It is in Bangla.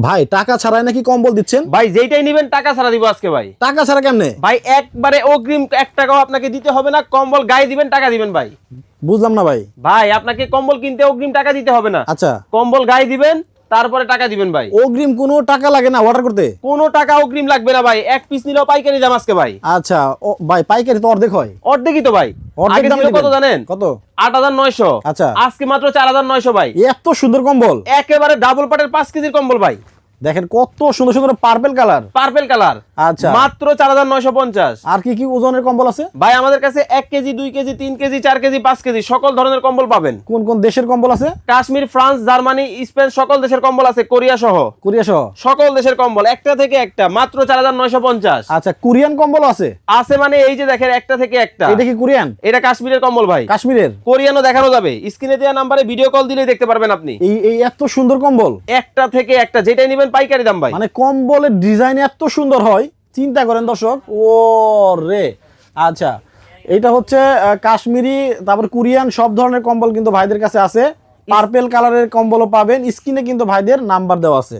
ভাই টাকা ছাড়াই নাকি কম্বল দিচ্ছেন? ভাই যেইটাই নেবেন টাকা ছাড়া দিব আজকে ভাই। টাকা ছাড়া কেমনে? ভাই একবারে অগ্রিম এক টাকাও আপনাকে দিতে হবে না কম্বল গায়ে দিবেন টাকা দিবেন ভাই। বুঝলাম না ভাই। ভাই আপনাকে কম্বল কিনতে অগ্রিম টাকা দিতে হবে না। আচ্ছা। কম্বল গায়ে দিবেন তারপরে টাকা দিবেন ভাই। অগ্রিম কোনো টাকা লাগে না অর্ডার করতে? কোনো টাকা অগ্রিম লাগবে না ভাই। এক পিস নিলেও পাইকারি দাম আজকে ভাই। আচ্ছা ভাই পাইকারি তো অর্ধেক হয়। অর্ধেকই তো ভাই। অর্ধেক দাম কত জানেন? কত? আট হাজার নয়শো। আচ্ছা। আজকে মাত্র চার হাজার নয়শো ভাই। এত সুন্দর কম্বল। একেবারে ডাবল পাটের পাঁচ কেজির কম্বল ভাই। দেখেন কত সুন্দর সুন্দর পার্পেল কালার পার্পেল কালার আচ্ছা। মাত্র চার হাজার নয়শো পঞ্চাশ। আর কি কি ওজনের কম্বল আছে? ভাই আমাদের কাছে এক কেজি দুই কেজি তিন কেজি চার কেজি পাঁচ কেজি সকল ধরনের কম্বল পাবেন। কোন কোন দেশের কম্বল আছে? কাশ্মীর ফ্রান্স জার্মানি স্পেন সকল দেশের কম্বল আছে কোরিয়া সহ। কোরিয়া সহ। সকল দেশের কম্বল একটা থেকে একটা মাত্র চার হাজার নয়শো পঞ্চাশ। আচ্ছা কোরিয়ান কম্বল আছে? আছে মানে এই যে দেখেন একটা থেকে একটা। এটা কি কোরিয়ান? এটা কাশ্মীরের কম্বল ভাই। কাশ্মীরের? কোরিয়ানও দেখানো যাবে। স্ক্রিনে দেওয়া নাম্বারে ভিডিও কল দিলেই দেখতে পারবেন আপনি। এই এই এত সুন্দর কম্বল? একটা থেকে একটা যেটাই নেবেন পাইকারি দাম ভাই। মানে কম্বলের ডিজাইন এত সুন্দর হয় চিন্তা করেন দর্শক। ও রে আচ্ছা এটা হচ্ছে কাশ্মীরি তারপর কোরিয়ান সব ধরনের কম্বল কিন্তু ভাইদের কাছে আছে। পার্পেল কালারের কম্বলও পাবেন স্ক্রিনে কিন্তু ভাইদের নাম্বার দেওয়া আছে।